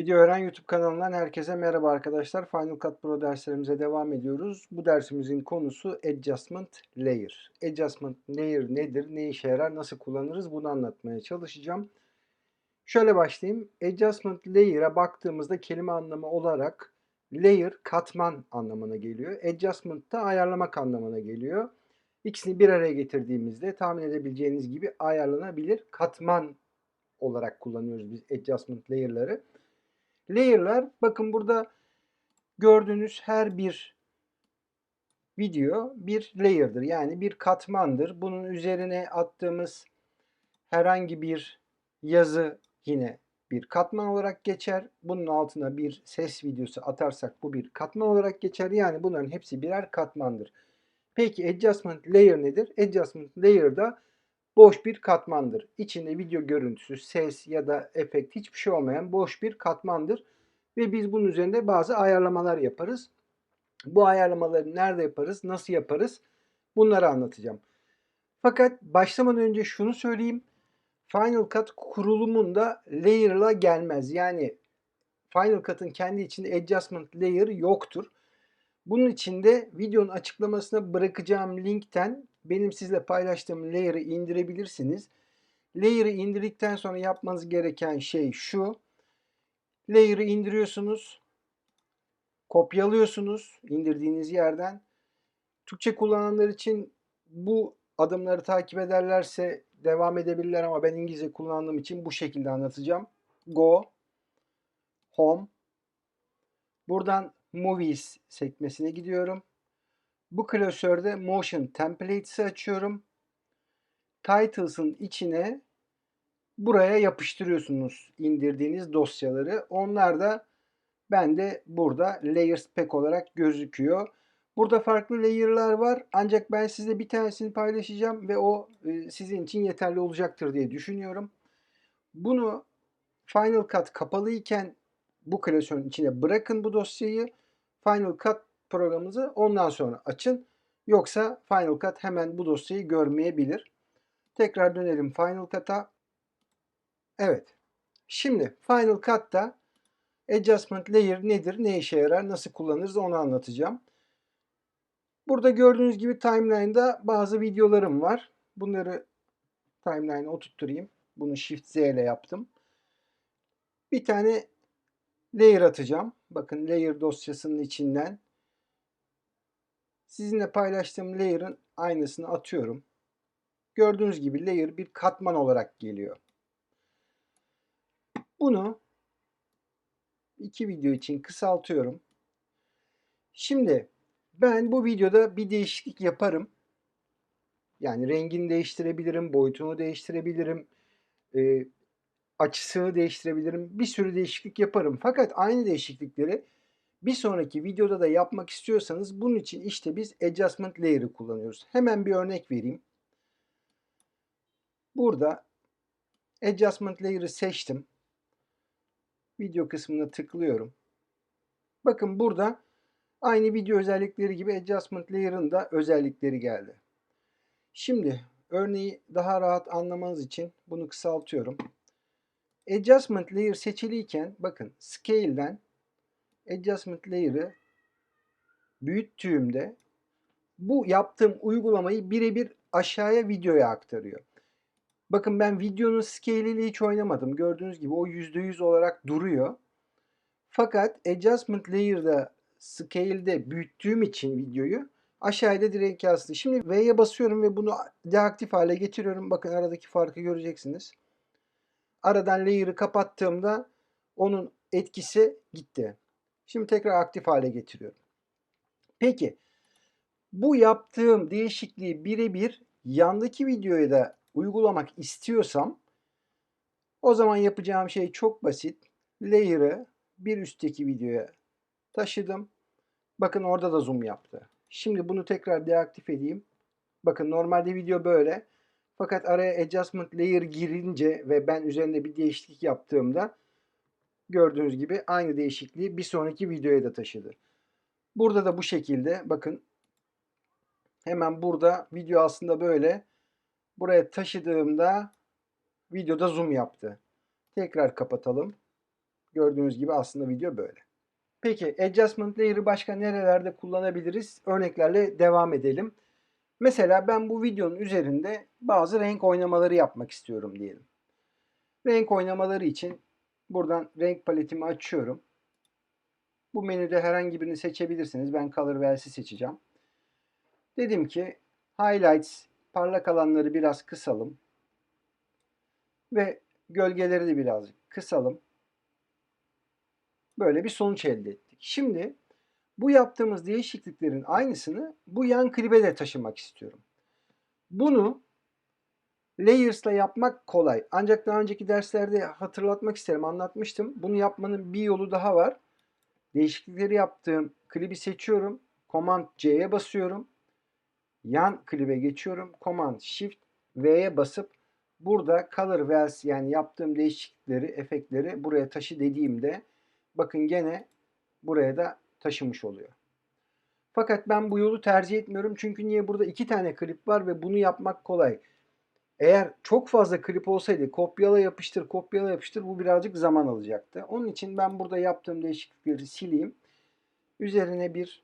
Video Öğren YouTube kanalından herkese merhaba arkadaşlar. Final Cut Pro derslerimize devam ediyoruz. Bu dersimizin konusu Adjustment Layer. Adjustment Layer nedir, ne işe yarar, nasıl kullanırız bunu anlatmaya çalışacağım. Şöyle başlayayım. Adjustment Layer'a baktığımızda kelime anlamı olarak layer katman anlamına geliyor. Adjustment da ayarlamak anlamına geliyor. İkisini bir araya getirdiğimizde tahmin edebileceğiniz gibi ayarlanabilir katman olarak kullanıyoruz biz adjustment layer'ları. Layer'lar bakın burada gördüğünüz her bir video bir layer'dır. Yani bir katmandır. Bunun üzerine attığımız herhangi bir yazı yine bir katman olarak geçer. Bunun altına bir ses videosu atarsak bu bir katman olarak geçer. Yani bunların hepsi birer katmandır. Peki adjustment layer nedir? Adjustment layer da boş bir katmandır. İçinde video görüntüsü, ses ya da efekt hiçbir şey olmayan boş bir katmandır. Ve biz bunun üzerinde bazı ayarlamalar yaparız. Bu ayarlamaları nerede yaparız, nasıl yaparız bunları anlatacağım. Fakat başlamadan önce şunu söyleyeyim. Final Cut kurulumunda layer'la gelmez. Yani Final Cut'ın kendi içinde adjustment layer yoktur. Bunun için de videonun açıklamasına bırakacağım linkten benim sizle paylaştığım layer'ı indirebilirsiniz. Layer'ı indirdikten sonra yapmanız gereken şey şu. Layer'ı indiriyorsunuz. Kopyalıyorsunuz indirdiğiniz yerden. Türkçe kullananlar için bu adımları takip ederlerse devam edebilirler ama ben İngilizce kullandığım için bu şekilde anlatacağım. Go, Home. Buradan Movies sekmesine gidiyorum. Bu klasörde Motion Templates'i açıyorum. Titles'ın içine buraya yapıştırıyorsunuz indirdiğiniz dosyaları. Onlar da bende burada Layers Pack olarak gözüküyor. Burada farklı layer'lar var ancak ben size bir tanesini paylaşacağım ve o e, sizin için yeterli olacaktır diye düşünüyorum. Bunu Final Cut kapalı iken bu klasörün içine bırakın bu dosyayı. Final Cut programınızı ondan sonra açın. Yoksa Final Cut hemen bu dosyayı görmeyebilir. Tekrar dönelim Final Cut'a. Evet. Şimdi Final Cut'ta Adjustment Layer nedir, ne işe yarar, nasıl kullanırız onu anlatacağım. Burada gördüğünüz gibi timeline'da bazı videolarım var. Bunları timeline'a oturtturayım. Bunu Shift Z ile yaptım. Bir tane layer atacağım. Bakın layer dosyasının içinden sizinle paylaştığım layer'ın aynısını atıyorum. Gördüğünüz gibi layer bir katman olarak geliyor. Bunu iki video için kısaltıyorum. Şimdi ben bu videoda bir değişiklik yaparım. Yani rengini değiştirebilirim, boyutunu değiştirebilirim, e, açısını değiştirebilirim. Bir sürü değişiklik yaparım. Fakat aynı değişiklikleri bir sonraki videoda da yapmak istiyorsanız bunun için işte biz Adjustment Layer'ı kullanıyoruz. Hemen bir örnek vereyim. Burada Adjustment Layer'ı seçtim. Video kısmına tıklıyorum. Bakın burada aynı video özellikleri gibi Adjustment Layer'ın da özellikleri geldi. Şimdi örneği daha rahat anlamanız için bunu kısaltıyorum. Adjustment Layer seçiliyken bakın Scale'den Adjustment Layer'ı büyüttüğümde bu yaptığım uygulamayı birebir aşağıya videoya aktarıyor. Bakın ben videonun scale ile hiç oynamadım. Gördüğünüz gibi o %100 olarak duruyor. Fakat Adjustment Layer'da scale'de büyüttüğüm için videoyu aşağıda direkt yansıdı. Şimdi V'ye basıyorum ve bunu deaktif hale getiriyorum. Bakın aradaki farkı göreceksiniz. Aradan layer'ı kapattığımda onun etkisi gitti. Şimdi tekrar aktif hale getiriyorum. Peki bu yaptığım değişikliği birebir yandaki videoya da uygulamak istiyorsam o zaman yapacağım şey çok basit. Layer'ı bir üstteki videoya taşıdım. Bakın orada da zoom yaptı. Şimdi bunu tekrar deaktif edeyim. Bakın normalde video böyle. Fakat araya adjustment layer girince ve ben üzerinde bir değişiklik yaptığımda gördüğünüz gibi aynı değişikliği bir sonraki videoya da taşıdı. Burada da bu şekilde bakın hemen burada video aslında böyle buraya taşıdığımda videoda zoom yaptı. Tekrar kapatalım. Gördüğünüz gibi aslında video böyle. Peki adjustment layer'ı başka nerelerde kullanabiliriz? Örneklerle devam edelim. Mesela ben bu videonun üzerinde bazı renk oynamaları yapmak istiyorum diyelim. Renk oynamaları için buradan renk paletimi açıyorum. Bu menüde herhangi birini seçebilirsiniz. Ben Color Wells'i seçeceğim. Dedim ki Highlights parlak alanları biraz kısalım. Ve gölgeleri de birazcık kısalım. Böyle bir sonuç elde ettik. Şimdi bu yaptığımız değişikliklerin aynısını bu yan klibe de taşımak istiyorum. Bunu Layers'la yapmak kolay. Ancak daha önceki derslerde hatırlatmak isterim, anlatmıştım. Bunu yapmanın bir yolu daha var. Değişiklikleri yaptığım klibi seçiyorum. Command C'ye basıyorum. Yan klibe geçiyorum. Command Shift V'ye basıp burada Color Wells yani yaptığım değişiklikleri, efektleri buraya taşı dediğimde bakın gene buraya da taşımış oluyor. Fakat ben bu yolu tercih etmiyorum. Çünkü niye? Burada iki tane klip var ve bunu yapmak kolay. Eğer çok fazla klip olsaydı kopyala yapıştır kopyala yapıştır bu birazcık zaman alacaktı. Onun için ben burada yaptığım değişiklikleri sileyim. Üzerine bir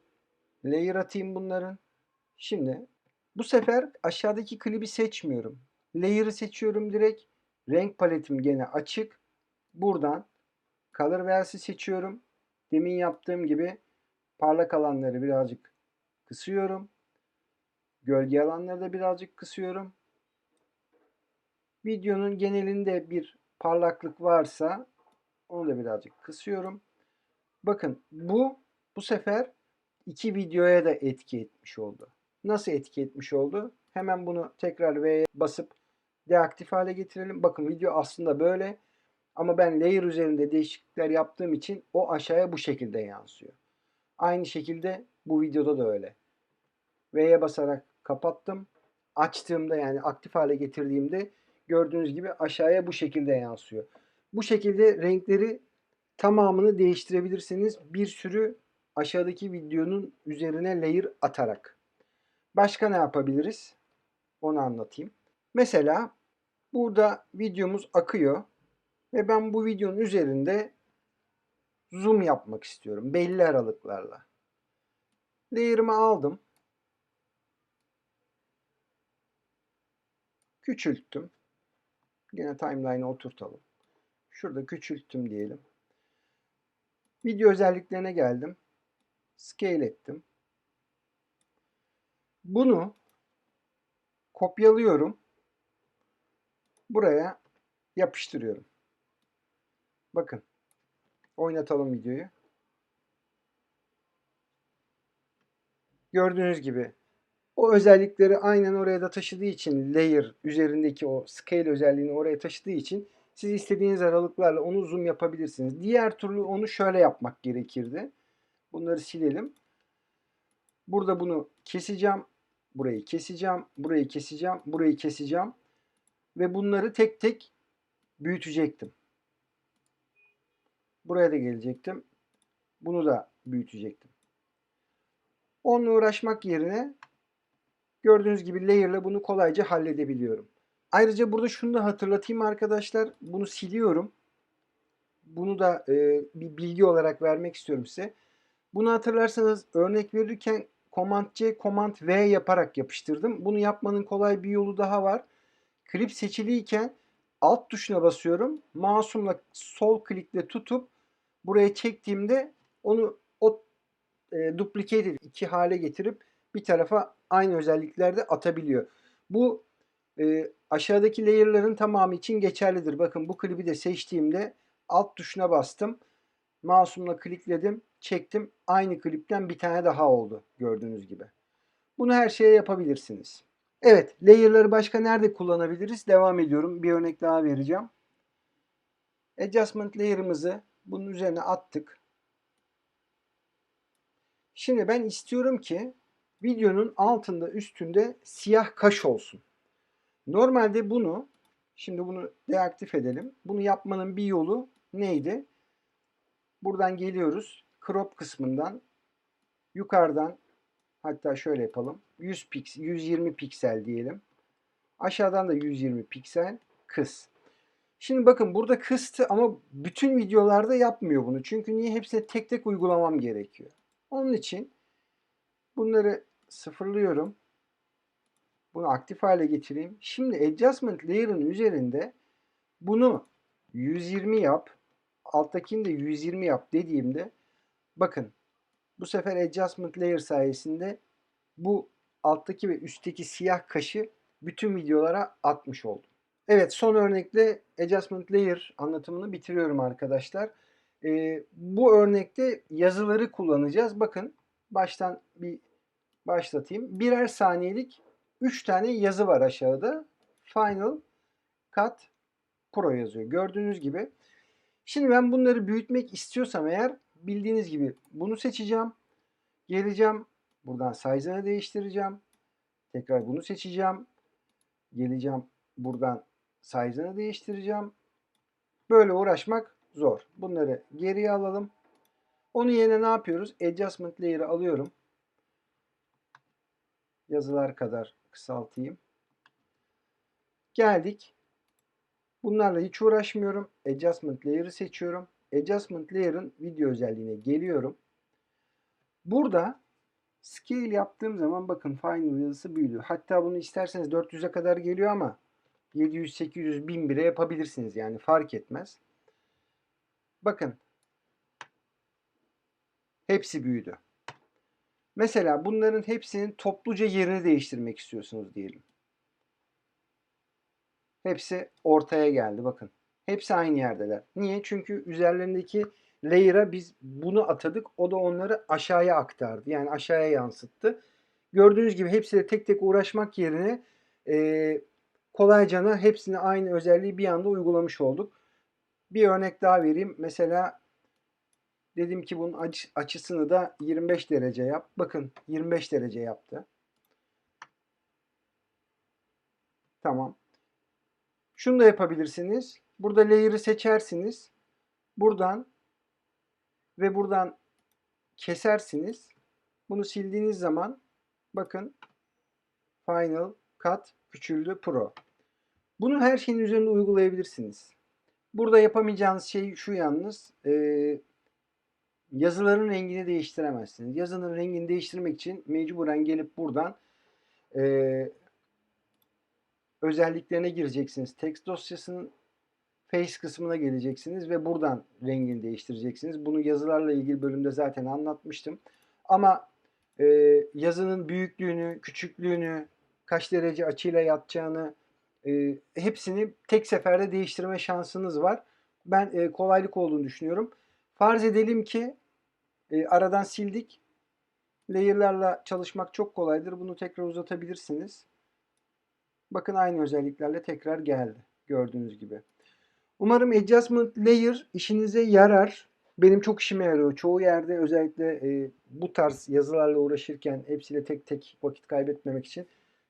layer atayım bunların. Şimdi bu sefer aşağıdaki klibi seçmiyorum. Layer'ı seçiyorum direkt. Renk paletim gene açık. Buradan Color Wells'i seçiyorum. Demin yaptığım gibi parlak alanları birazcık kısıyorum. Gölge alanları da birazcık kısıyorum. Videonun genelinde bir parlaklık varsa onu da birazcık kısıyorum. Bakın bu bu sefer iki videoya da etki etmiş oldu. Nasıl etki etmiş oldu? Hemen bunu tekrar V'ye basıp deaktif hale getirelim. Bakın video aslında böyle. Ama ben layer üzerinde değişiklikler yaptığım için o aşağıya bu şekilde yansıyor. Aynı şekilde bu videoda da öyle. V'ye basarak kapattım. Açtığımda yani aktif hale getirdiğimde gördüğünüz gibi aşağıya bu şekilde yansıyor. Bu şekilde renkleri tamamını değiştirebilirsiniz. Bir sürü aşağıdaki videonun üzerine layer atarak. Başka ne yapabiliriz? Onu anlatayım. Mesela burada videomuz akıyor ve ben bu videonun üzerinde zoom yapmak istiyorum belli aralıklarla. Layer'ımı aldım. Küçülttüm. Yine timeline'e oturtalım. Şurada küçülttüm diyelim. Video özelliklerine geldim. Scale ettim. Bunu kopyalıyorum. Buraya yapıştırıyorum. Bakın. Oynatalım videoyu. Gördüğünüz gibi o özellikleri aynen oraya da taşıdığı için layer üzerindeki o scale özelliğini oraya taşıdığı için siz istediğiniz aralıklarla onu zoom yapabilirsiniz. Diğer türlü onu şöyle yapmak gerekirdi. Bunları silelim. Burada bunu keseceğim. Burayı keseceğim. Burayı keseceğim. Burayı keseceğim. Ve bunları tek tek büyütecektim. Buraya da gelecektim. Bunu da büyütecektim. Onunla uğraşmak yerine gördüğünüz gibi layer'la bunu kolayca halledebiliyorum. Ayrıca burada şunu da hatırlatayım arkadaşlar. Bunu siliyorum. Bunu da e, bir bilgi olarak vermek istiyorum size. Bunu hatırlarsanız örnek verirken Command C, Command V yaparak yapıştırdım. Bunu yapmanın kolay bir yolu daha var. Klip seçiliyken alt tuşuna basıyorum. Mouse'umla sol klikle tutup buraya çektiğimde onu o e, duplicated iki hale getirip bir tarafa aynı özelliklerde atabiliyor. Bu e, aşağıdaki layer'ların tamamı için geçerlidir. Bakın bu klibi de seçtiğimde alt tuşuna bastım. Mouse'umla klikledim, çektim. Aynı klipten bir tane daha oldu gördüğünüz gibi. Bunu her şeye yapabilirsiniz. Evet, layer'ları başka nerede kullanabiliriz? Devam ediyorum. Bir örnek daha vereceğim. Adjustment layer'ımızı bunun üzerine attık. Şimdi ben istiyorum ki videonun altında üstünde siyah kaş olsun. Normalde bunu şimdi bunu deaktif edelim. Bunu yapmanın bir yolu neydi? Buradan geliyoruz. Crop kısmından yukarıdan hatta şöyle yapalım. 100 piksel, 120 piksel diyelim. Aşağıdan da 120 piksel kıs. Şimdi bakın burada kıstı ama bütün videolarda yapmıyor bunu. Çünkü niye? Hepsini tek tek uygulamam gerekiyor. Onun için bunları sıfırlıyorum. Bunu aktif hale getireyim. Şimdi adjustment layer'ın üzerinde bunu 120 yap. Alttakini de 120 yap dediğimde bakın bu sefer adjustment layer sayesinde bu alttaki ve üstteki siyah kaşı bütün videolara atmış oldum. Evet son örnekle adjustment layer anlatımını bitiriyorum arkadaşlar. Ee, bu örnekte yazıları kullanacağız. Bakın baştan bir başlatayım. Birer saniyelik 3 tane yazı var aşağıda. Final Cut Pro yazıyor. Gördüğünüz gibi. Şimdi ben bunları büyütmek istiyorsam eğer bildiğiniz gibi bunu seçeceğim. Geleceğim. Buradan size'ını değiştireceğim. Tekrar bunu seçeceğim. Geleceğim. Buradan size'ını değiştireceğim. Böyle uğraşmak zor. Bunları geriye alalım. Onun yerine ne yapıyoruz? Adjustment layer'ı alıyorum. Yazılar kadar kısaltayım. Geldik. Bunlarla hiç uğraşmıyorum. Adjustment layer'ı seçiyorum. Adjustment layer'ın video özelliğine geliyorum. Burada scale yaptığım zaman bakın final yazısı büyüdü. Hatta bunu isterseniz 400'e kadar geliyor ama 700, 800, 1000 bile yapabilirsiniz yani fark etmez. Bakın hepsi büyüdü. Mesela bunların hepsinin topluca yerini değiştirmek istiyorsunuz diyelim. Hepsi ortaya geldi bakın. Hepsi aynı yerdeler. Niye? Çünkü üzerlerindeki layer'a biz bunu atadık. O da onları aşağıya aktardı. Yani aşağıya yansıttı. Gördüğünüz gibi hepsiyle tek tek uğraşmak yerine e, kolaycana hepsine aynı özelliği bir anda uygulamış olduk. Bir örnek daha vereyim. Mesela dedim ki bunun aç- açısını da 25 derece yap. Bakın 25 derece yaptı. Tamam. Şunu da yapabilirsiniz. Burada layer'ı seçersiniz. Buradan ve buradan kesersiniz. Bunu sildiğiniz zaman bakın Final Cut küçüldü Pro. Bunu her şeyin üzerinde uygulayabilirsiniz. Burada yapamayacağınız şey şu yalnız e, yazıların rengini değiştiremezsiniz. Yazının rengini değiştirmek için mecburen gelip buradan e, özelliklerine gireceksiniz. Text dosyasının Face kısmına geleceksiniz ve buradan rengini değiştireceksiniz. Bunu yazılarla ilgili bölümde zaten anlatmıştım. Ama e, yazının büyüklüğünü, küçüklüğünü, kaç derece açıyla yatacağını e, hepsini tek seferde değiştirme şansınız var. Ben e, kolaylık olduğunu düşünüyorum. Farz edelim ki e, aradan sildik. Layer'larla çalışmak çok kolaydır. Bunu tekrar uzatabilirsiniz. Bakın aynı özelliklerle tekrar geldi. Gördüğünüz gibi. Umarım Adjustment Layer işinize yarar. Benim çok işime yarıyor. Çoğu yerde özellikle e, bu tarz yazılarla uğraşırken hepsiyle tek tek vakit kaybetmemek için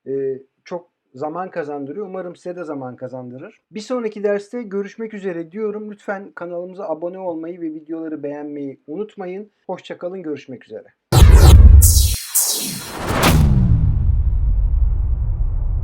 e, çok zaman kazandırıyor. Umarım size de zaman kazandırır. Bir sonraki derste görüşmek üzere diyorum. Lütfen kanalımıza abone olmayı ve videoları beğenmeyi unutmayın. Hoşçakalın. Görüşmek üzere.